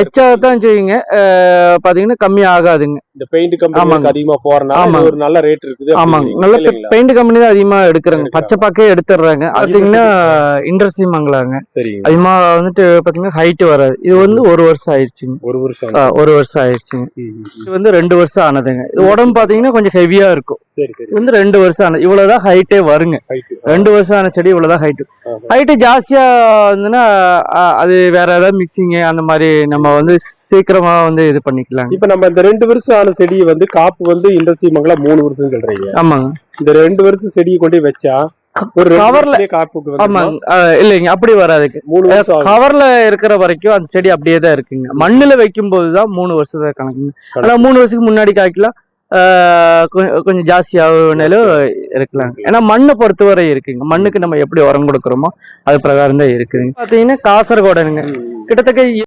எச்சா தான் செய்யுங்க. பாத்தீங்கன்னா கம்மி ஆகாதுங்க. இந்த பெயிண்ட் கம்பெனி ஆமாங்க. அதிகமா போறனால ஆமாங்க. இது ஒரு நல்ல ரேட் இருக்குது ஆமாங்க. அப்படிங்கிறீங்க. நல்ல இல்லைங்களா? பெயிண்ட் கம்பெனி தான் அதிகமா எடுக்கிறாங்க. பச்சை பாக்கே எடுத்துடுறாங்க பாத்தீங்கன்னா இண்டஸ்ட்ரி மங்களாங்க. அதிகமா வந்துட்டு பாத்தீங்கன்னா ஹைட் வராது. இது வந்து ஒரு வருஷம் ஆயிடுச்சுங்க. ஒரு வருஷம் ஒரு வருஷம் ஆயிடுச்சுங்க. இது வந்து ரெண்டு வருஷம் ஆனதுங்க. இது உடம்பு பாத்தீங்கன்னா கொஞ்சம் ஹெவியா இருக்கும். வந்து ரெண்டு வருஷம் ஆனது இவ்வளவுதான் ஹைட்டே வருங்க. ரெண்டு வருஷம் ஆன செடி இவ்வளவுதான் ஹைட் ஹைட்டு ஜாஸ்தியா இருந்ததுன்னா ஆ, அது வேற ஏதாவது மிக்சிங் அந்த மாதிரி நம்ம வந்து சீக்கிரமா வந்து இது பண்ணிக்கலாங்க. இப்ப நம்ம இந்த ரெண்டு வருஷம் ஆன செடியை வந்து காப்பு வந்து இண்டஸ்ட்ரி மங்களா மூணு வருஷம் சொல்றீங்க. ஆமாங்க. இந்த ரெண்டு வருஷம் செடியை கொண்டு வச்சா ஒரு வருஷத்துலயே காப்புக்கு வந்து ஆமாங்க. ஆ, இல்லைங்க அப்படி வராதுக்கு மூணு. கவர்ல இருக்கிற வரைக்கும் அந்த செடி அப்படியே தான் இருக்குங்க. மண்ணுல வைக்கும் போதுதான் மூணு வருஷத்தை கணக்குங்க. ஆனா மூணு வருஷத்துக்கு முன்னாடி காய்க்கலாம். கொஞ்சம் ஜாஸ்தி ஆகுனாலும் இருக்கலாம் ஏன்னா மண்ணை பொறுத்தவரை இருக்குங்க. மண்ணுக்கு நம்ம எப்படி உரம் கொடுக்குறோமோ அது பிரகாரம் தான் இருக்குதுங்க. பாத்தீங்கன்னா காசர்கோடனுங்க. கிட்டத்தட்ட